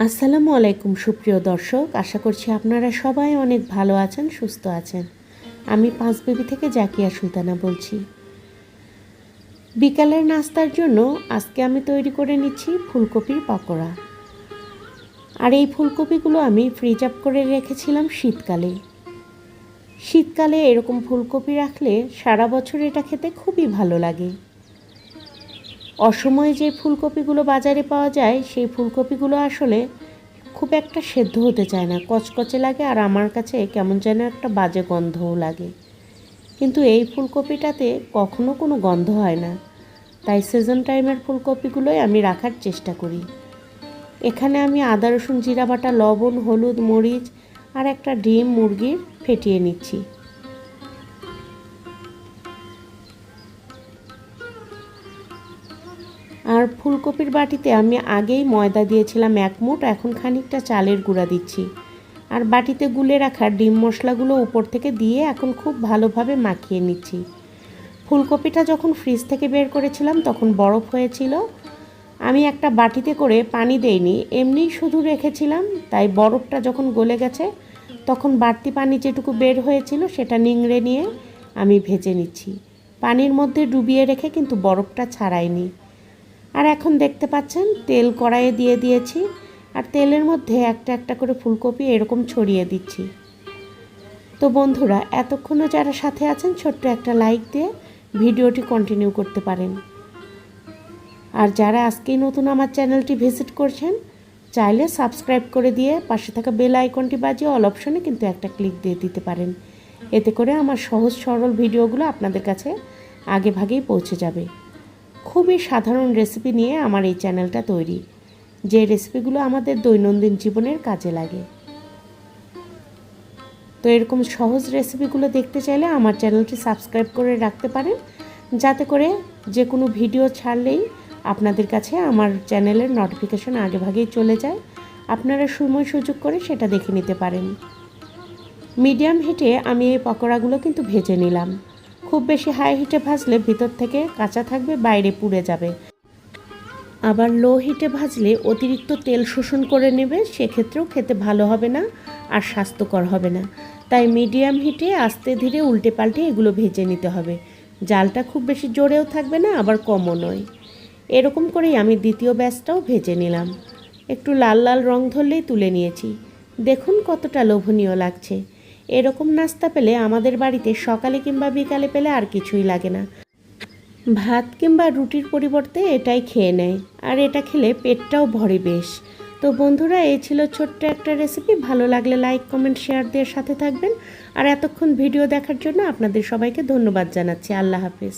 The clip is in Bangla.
আসসালামু আলাইকুম, সুপ্রিয় দর্শক। আশা করছি আপনারা সবাই অনেক ভালো আছেন, সুস্থ আছেন। আমি পাঁচবেবি থেকে জাকিয়া সুলতানা বলছি। বিকালের নাস্তার জন্য আজকে আমি তৈরি করে নিচ্ছি ফুলকপির পকোড়া। আর এই ফুলকপিগুলো আমি ফ্রিজ আপ করে রেখেছিলাম শীতকালে। শীতকালে এরকম ফুলকপি রাখলে সারা বছর এটা খেতে খুবই ভালো লাগে। অসময়ে যে ফুলকপিগুলো বাজারে পাওয়া যায়, সেই ফুলকপিগুলো আসলে খুব একটা সেদ্ধ হতে চায় না। কচকচে লাগে আর আমার কাছে কেমন যেন একটা বাজে গন্ধও লাগে। কিন্তু এই ফুলকপিটাতে কখনো কোনো গন্ধ হয় না। তাই সিজন টাইমের ফুলকপিগুলোই আমি রাখার চেষ্টা করি। এখানে আমি আদা, রসুন, জিরা বাটা, লবণ, হলুদ, মরিচ আর একটা ডিম মুরগির ফেটিয়ে নিচ্ছি। আর ফুলকপির বাটিতে আমি আগেই ময়দা দিয়েছিলাম এক মুঠ, এখন খানিকটা চালের গুঁড়া দিচ্ছি। আর বাটিতে গুলে রাখা ডিম মশলাগুলো উপর থেকে দিয়ে এখন খুব ভালোভাবে মাখিয়ে নিচ্ছি। ফুলকপিটা যখন ফ্রিজ থেকে বের করেছিলাম, তখন বরফ হয়েছিল। আমি একটা বাটিতে করে পানি দেইনি, এমনিই শুধু রেখেছিলাম, তাই বরফটা যখন গলে গেছে, তখন বাড়তি পানি যেটুকু বের হয়েছিল সেটা নিংড়ে নিয়ে আমি ভেজে নিচ্ছি। পানির মধ্যে ডুবিয়ে রেখে কিন্তু বরফটা ছাড়াইনি। আর এখন দেখতে পাচ্ছেন, তেল কড়াইয়ে দিয়ে দিয়েছি। আর তেলের মধ্যে একটা একটা করে ফুলকপি এরকম ছড়িয়ে দিচ্ছি। তো বন্ধুরা, এতক্ষণও যারা সাথে আছেন, ছোট্ট একটা লাইক দিয়ে ভিডিওটি কন্টিনিউ করতে পারেন। আর যারা আজকেই নতুন আমার চ্যানেলটি ভিজিট করছেন, চাইলে সাবস্ক্রাইব করে দিয়ে পাশে থাকা বেল আইকনটি বাজিয়ে অল অপশনে কিন্তু একটা ক্লিক দিয়ে দিতে পারেন। এতে করে আমার সহজ সরল ভিডিওগুলো আপনাদের কাছে আগে ভাগেই পৌঁছে যাবে। খুবই সাধারণ রেসিপি নিয়ে আমার এই চ্যানেলটা তৈরি, যে রেসিপিগুলো আমাদের দৈনন্দিন জীবনের কাজে লাগে। তো এরকম সহজ রেসিপিগুলো দেখতে চাইলে আমার চ্যানেলটি সাবস্ক্রাইব করে রাখতে পারেন, যাতে করে যে কোনো ভিডিও ছাড়লেই আপনাদের কাছে আমার চ্যানেলের নোটিফিকেশন আগে ভাগেই চলে যায়। আপনারা সময় সুযোগ করে সেটা দেখে নিতে পারেন। মিডিয়াম হিটে আমি এই পকোড়াগুলো কিন্তু ভেজে নিলাম। খুব বেশি হাই হিটে ভাজলে ভিতর থেকে কাঁচা থাকবে, বাইরে পুড়ে যাবে। আবার লো হিটে ভাজলে অতিরিক্ত তেল শোষণ করে নেবে, সেক্ষেত্রেও খেতে ভালো হবে না আর স্বাস্থ্যকর হবে না। তাই মিডিয়াম হিটে আস্তে ধীরে উল্টে পাল্টে এগুলো ভেজে নিতে হবে। জালটা খুব বেশি জোরেও থাকবে না, আবার কমও নয়। এরকম করেই আমি দ্বিতীয় ব্যাচটাও ভেজে নিলাম। একটু লাল লাল রং ধরলেই তুলে নিয়েছি। দেখুন কতটা লোভনীয় লাগছে। এরকম নাস্তা পেলে আমাদের বাড়িতে সকালে কিংবা বিকালে পেলে আর কিছুই লাগে না। ভাত কিংবা রুটির পরিবর্তে এটাই খেয়ে নেয়। আর এটা খেলে পেটটাও ভরে বেশ। তো বন্ধুরা, এই ছিল ছোট্ট একটা রেসিপি ভালো লাগলে লাইক কমেন্ট শেয়ার দেওয়ার সাথে থাকবেন। আর এতক্ষণ ভিডিও দেখার জন্য আপনাদের সবাইকে ধন্যবাদ জানাচ্ছি। আল্লাহ হাফিজ।